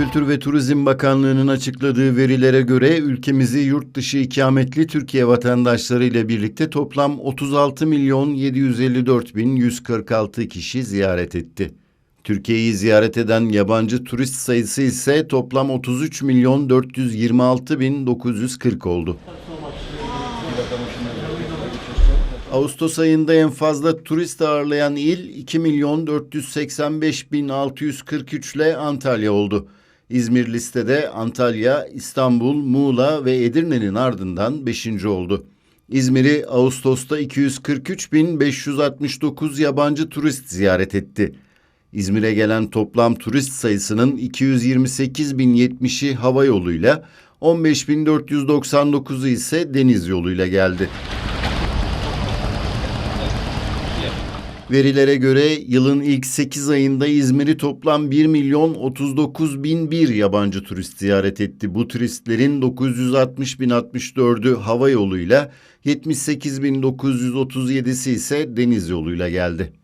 Kültür ve Turizm Bakanlığı'nın açıkladığı verilere göre ülkemizi yurt dışı ikametli Türkiye vatandaşları ile birlikte toplam 36 milyon 754 bin 146 kişi ziyaret etti. Türkiye'yi ziyaret eden yabancı turist sayısı ise toplam 33 milyon 426 bin 940 oldu. Ağustos ayında en fazla turist ağırlayan il 2 milyon 485 bin 643 ile Antalya oldu. İzmir listede Antalya, İstanbul, Muğla ve Edirne'nin ardından 5. oldu. İzmir'i Ağustos'ta 243 bin 569 yabancı turist ziyaret etti. İzmir'e gelen toplam turist sayısının 228 bin 70'i hava yoluyla, 15 bin 499'u ise deniz yoluyla geldi. Verilere göre yılın ilk 8 ayında İzmir'i toplam 1 milyon 39 bin bir yabancı turist ziyaret etti. Bu turistlerin 960 bin 64'ü hava yoluyla, 78 bin 937'si ise deniz yoluyla geldi.